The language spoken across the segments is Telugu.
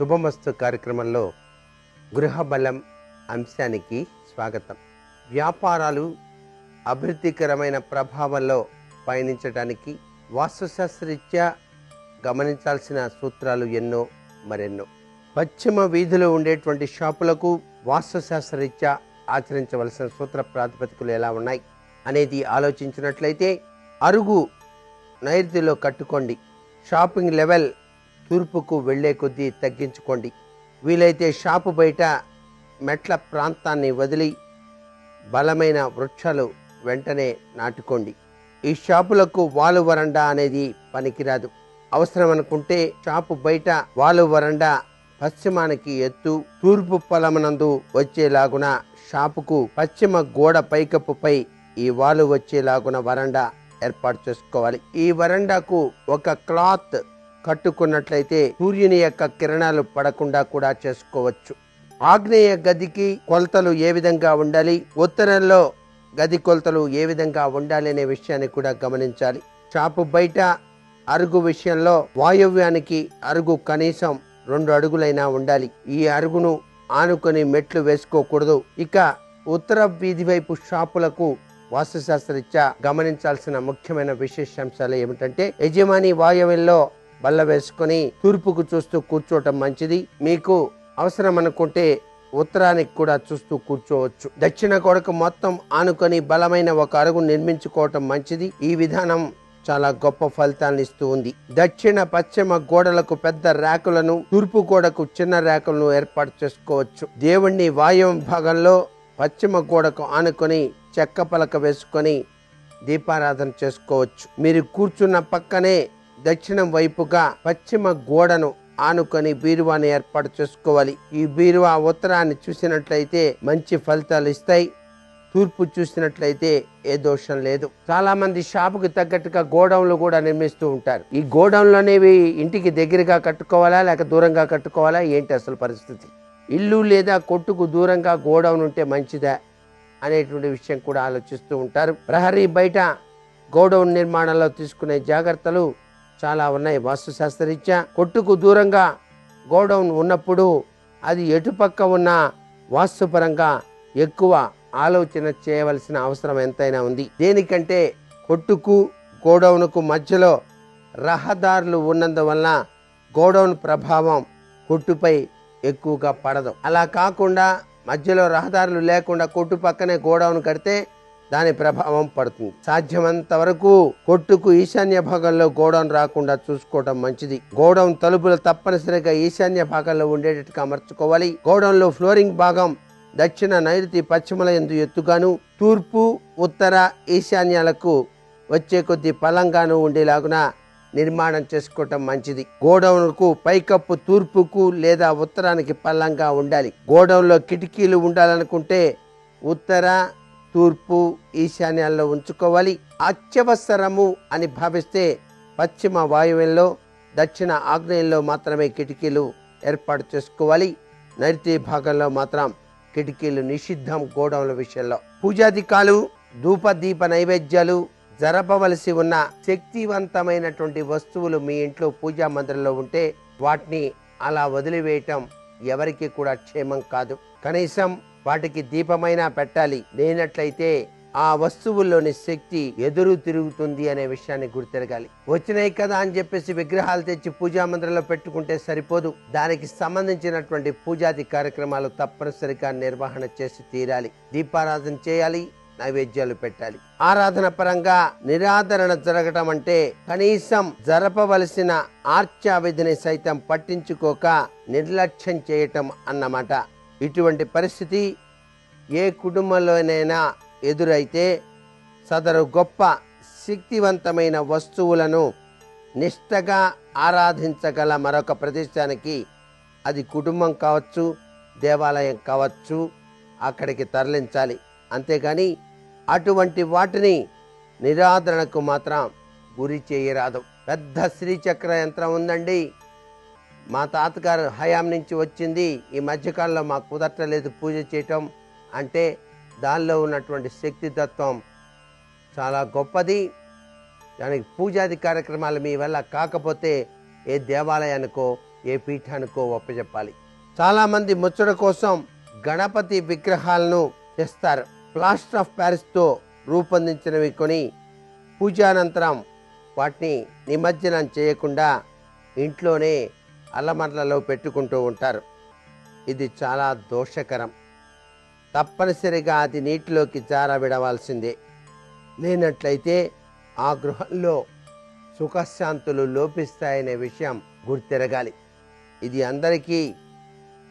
శుభమస్తు కార్యక్రమంలో గృహబలం అంశానికి స్వాగతం. వ్యాపారాలు అభివృద్ధికరమైన ప్రభావంలో పయనించడానికి వాస్తుశాస్త్రరీత్యా గమనించాల్సిన సూత్రాలు ఎన్నో మరెన్నో. పశ్చిమ వీధిలో ఉండేటువంటి షాపులకు వాస్తుశాస్త్రరీత్యా ఆచరించవలసిన సూత్ర ప్రాతిపదికలు ఎలా ఉన్నాయి అనేది ఆలోచించినట్లయితే అరుగు నైరుతిలో కట్టుకోండి. షాపింగ్ లెవెల్ తూర్పుకు వెళ్ళే కొద్దీ తగ్గించుకోండి. వీలైతే షాపు బయట మెట్ల ప్రాంతాన్ని వదిలి బలమైన వృక్షాలు వెంటనే నాటుకోండి. ఈ షాపులకు వాలు వరండా అనేది పనికిరాదు. అవసరం అనుకుంటే షాపు బయట వాలు వరండా పశ్చిమానికి ఎత్తు తూర్పు పొలమునందు వచ్చేలాగున షాపుకు పశ్చిమ గోడ పైకప్పుపై ఈ వాలు వచ్చేలాగున వరండా ఏర్పాటు చేసుకోవాలి. ఈ వరండాకు ఒక క్లాత్ కట్టుకున్నట్లయితే సూర్యుని యొక్క కిరణాలు పడకుండా కూడా చేసుకోవచ్చు. ఆగ్నేయ గదికి కొలతలు ఏ విధంగా ఉండాలి? ఉత్తరంలో గది కొలతలు ఏ విధంగా ఉండాలి అనే విషయాన్ని కూడా గమనించాలి. షాపు బయట అరుగు విషయంలో వాయవ్యానికి అరుగు కనీసం రెండు అడుగులైనా ఉండాలి. ఈ అరుగును ఆనుకొని మెట్లు వేసుకోకూడదు. ఇక ఉత్తర వీధి వైపు షాపులకు వాస్తుశాస్త్రరీత్యా గమనించాల్సిన ముఖ్యమైన విశేషాంశాలు ఏమిటంటే యజమాని వాయవ్యంలో బల్ల వేసుకొని తూర్పుకు చూస్తూ కూర్చోవటం మంచిది. మీకు అవసరం అనుకుంటే ఉత్తరానికి కూడా చూస్తూ కూర్చోవచ్చు. దక్షిణ కొరకు మొత్తం ఆనుకొని బలమైన ఒక అరుగు నిర్మించుకోవటం మంచిది. ఈ విధానం చాలా గొప్ప ఫలితాన్ని ఇస్తూ ఉంది. దక్షిణ పశ్చిమ గోడలకు పెద్ద ర్యాకులను తూర్పు గోడకు చిన్న ర్యాకులను ఏర్పాటు చేసుకోవచ్చు. దేవుణ్ణి వాయువ భాగంలో పశ్చిమ గోడకు ఆనుకొని చెక్క పలక వేసుకొని దీపారాధన చేసుకోవచ్చు. మీరు కూర్చున్న పక్కనే దక్షిణం వైపుగా పశ్చిమ గోడను ఆనుకొని బీరువాని ఏర్పాటు చేసుకోవాలి. ఈ బీరువా ఉత్తరాన్ని చూసినట్లయితే మంచి ఫలితాలు ఇస్తాయి. తూర్పు చూసినట్లయితే ఏ దోషం లేదు. చాలా మంది షాపుకి తగ్గట్టుగా గోడౌన్లు కూడా నిర్మిస్తూ ఉంటారు. ఈ గోడౌన్లు అనేవి ఇంటికి దగ్గరగా కట్టుకోవాలా లేక దూరంగా కట్టుకోవాలా ఏంటి అసలు పరిస్థితి? ఇల్లు లేదా కొట్టుకు దూరంగా గోడౌన్ ఉంటే మంచిదా అనేటువంటి విషయం కూడా ఆలోచిస్తూ ఉంటారు. ప్రహరీ బయట గోడౌన్ నిర్మాణంలో తీసుకునే జాగ్రత్తలు చాలా ఉన్నాయి. వాస్తుశాస్త్రరీత్యా కొట్టుకు దూరంగా గోడౌన్ ఉన్నప్పుడు అది ఎటుపక్క ఉన్న వాస్తుపరంగా ఎక్కువ ఆలోచన చేయవలసిన అవసరం ఎంతైనా ఉంది. దేనికంటే కొట్టుకు గోడౌన్కు మధ్యలో రహదారులు ఉన్నందువలన గోడౌన్ ప్రభావం కొట్టుపై ఎక్కువగా పడదు. అలా కాకుండా మధ్యలో రహదారులు లేకుండా కొట్టు పక్కనే గోడౌన్ కడితే దాని ప్రభావం పడుతుంది. సాధ్యమంత వరకు కొట్టుకు ఈశాన్య భాగంలో గోడౌన్ రాకుండా చూసుకోవడం మంచిది. గోడౌన్ తలుపులు తప్పనిసరిగా ఈశాన్య భాగంలో ఉండేటట్టుగా అమర్చుకోవాలి. గోడౌన్లో ఫ్లోరింగ్ భాగం దక్షిణ నైరుతి పశ్చిమల ఎందు ఎత్తుగాను తూర్పు ఉత్తర ఈశాన్యాలకు వచ్చే కొద్ది పలంగాను ఉండేలాగున నిర్మాణం చేసుకోవటం మంచిది. గోడౌన్కు పైకప్పు తూర్పుకు లేదా ఉత్తరానికి పల్లంగా ఉండాలి. గోడౌన్లో కిటికీలు ఉండాలనుకుంటే ఉత్తర తూర్పు ఈశాన్యాల్లో ఉంచుకోవాలి. అత్యవసరము అని భావిస్తే పశ్చిమ వాయువ్యంలో దక్షిణ ఆగ్నేయంలో మాత్రమే కిటికీలు ఏర్పాటు చేసుకోవాలి. నైరుతి భాగంలో మాత్రం కిటికీలు నిషిద్ధం గోడౌన్ల విషయంలో. పూజాధికాలు ధూప దీప నైవేద్యాలు జరపవలసి ఉన్న శక్తివంతమైనటువంటి వస్తువులు మీ ఇంట్లో పూజా మందిరంలో ఉంటే వాటిని అలా వదిలివేయటం ఎవరికి కూడా క్షేమం కాదు. కనీసం వాటికి దీపమైనా పెట్టాలి. లేనట్లయితే ఆ వస్తువుల్లోని శక్తి ఎదురు తిరుగుతుంది అనే విషయాన్ని గుర్తెరగాలి. వచ్చినాయి కదా అని చెప్పేసి విగ్రహాలు తెచ్చి పూజా మందిరంలో పెట్టుకుంటే సరిపోదు. దానికి సంబంధించినటువంటి పూజాది కార్యక్రమాలు తప్పనిసరిగా నిర్వహణ చేసి తీరాలి. దీపారాధన చేయాలి నైవేద్యాలు పెట్టాలి. ఆరాధన పరంగా నిరాదరణ జరగటం అంటే కనీసం జరపవలసిన ఆర్చా విధిని సైతం పట్టించుకోక నిర్లక్ష్యం చేయటం అన్నమాట. ఇటువంటి పరిస్థితి ఏ కుటుంబంలోనైనా ఎదురైతే సదరు గొప్ప శక్తివంతమైన వస్తువులను నిష్టగా ఆరాధించగల మరొక ప్రదేశానికి అది కుటుంబం కావచ్చు దేవాలయం కావచ్చు అక్కడికి తరలించాలి. అంతేగాని అటువంటి వాటిని నిరాదరణకు మాత్రం గురి చేయరాదు. పెద్ద శ్రీచక్ర యంత్రం ఉందండి. మా తాతగారు హయాం నుంచి వచ్చింది. ఈ మధ్యకాలంలో మాకు కుదరట్లేదు పూజ చేయటం అంటే దానిలో ఉన్నటువంటి శక్తితత్వం చాలా గొప్పది. దానికి పూజాది కార్యక్రమాలు మీ వల్ల కాకపోతే ఏ దేవాలయానికో ఏ పీఠానికో ఒప్పచెప్పాలి చాలామంది ముచ్చట కోసం గణపతి విగ్రహాలను తెస్తారు. ప్లాస్టర్ ఆఫ్ ప్యారిస్తో రూపొందించినవి కొని పూజానంతరం వాటిని నిమజ్జనం చేయకుండా ఇంట్లోనే అల్లమర్లలో పెట్టుకుంటూ ఉంటారు. ఇది చాలా దోషకరం. తప్పనిసరిగా అది నీటిలోకి జారవిడవలసిందే. లేనట్లయితే ఆ గృహంలో సుఖశాంతులు లోపిస్తాయనే విషయం గుర్తెరగాలి. ఇది అందరికీ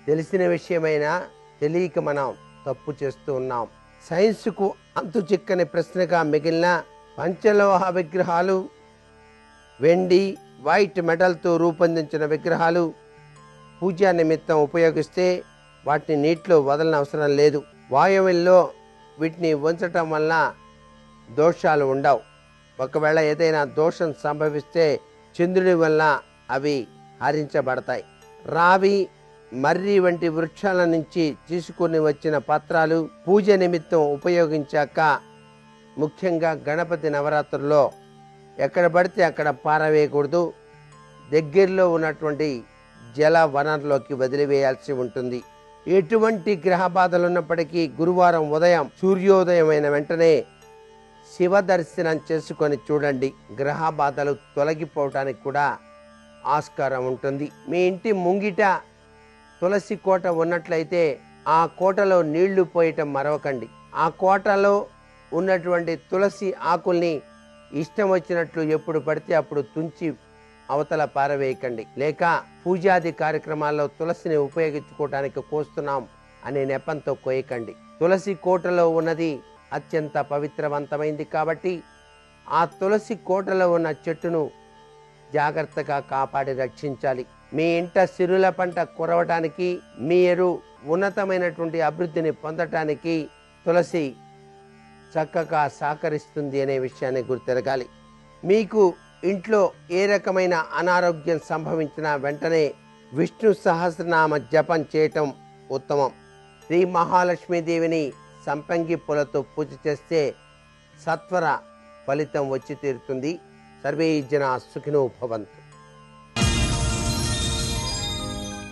తెలిసిన విషయమైనా తెలియక మనం తప్పు చేస్తూ ఉన్నాం. సైన్స్కు అంతు చిక్కని ప్రశ్నగా మిగిలిన పంచలోహ విగ్రహాలు వెండి వైట్ మెటల్తో రూపొందించిన విగ్రహాలు పూజా నిమిత్తం ఉపయోగిస్తే వాటిని నీటిలో వదలని అవసరం లేదు. వాయువుల్లో వీటిని ఉంచటం వలన దోషాలు ఉండవు. ఒకవేళ ఏదైనా దోషం సంభవిస్తే చంద్రుడి వల్ల అవి హరించబడతాయి. రావి మర్రి వంటి వృక్షాల నుంచి తీసుకుని వచ్చిన పత్రాలు పూజ నిమిత్తం ఉపయోగించాక ముఖ్యంగా గణపతి నవరాత్రుల్లో ఎక్కడ పడితే అక్కడ పారవేయకూడదు. దగ్గరలో ఉన్నటువంటి జల వనరులోకి వదిలివేయాల్సి ఉంటుంది. ఎటువంటి గ్రహ బాధలు ఉన్నప్పటికీ గురువారం ఉదయం సూర్యోదయమైన వెంటనే శివ దర్శనం చేసుకొని చూడండి. గ్రహ బాధలు తొలగిపోవటానికి కూడా ఆస్కారం ఉంటుంది. మీ ఇంటి ముంగిట తులసి కోట ఉన్నట్లయితే ఆ కోటలో నీళ్ళు పోయటం మరవకండి. ఆ కోటలో ఉన్నటువంటి తులసి ఆకుల్ని ఇష్టం వచ్చినట్లు ఎప్పుడు పడితే అప్పుడు తుంచి అవతల పారవేయకండి. లేక పూజాది కార్యక్రమాల్లో తులసిని ఉపయోగించుకోవటానికి కోస్తున్నాం అనే నెపంతో కోయకండి. తులసి కోటలో ఉన్నది అత్యంత పవిత్రవంతమైంది కాబట్టి ఆ తులసి కోటలో ఉన్న చెట్టును జాగ్రత్తగా కాపాడి రక్షించాలి. మీ ఇంట సిరుల పంట కురవటానికి మీరు ఉన్నతమైనటువంటి అభివృద్ధిని పొందటానికి తులసి చక్కగా సహకరిస్తుంది అనే విషయాన్ని గుర్తెరగాలి. మీకు ఇంట్లో ఏ రకమైన అనారోగ్యం సంభవించినా వెంటనే విష్ణు సహస్రనామ జపం చేయటం ఉత్తమం. శ్రీ మహాలక్ష్మీదేవిని సంపంగి పూలతో పూజ చేస్తే సత్వర ఫలితం వచ్చి తీరుతుంది. సర్వే జన సుఖినో భవంతు.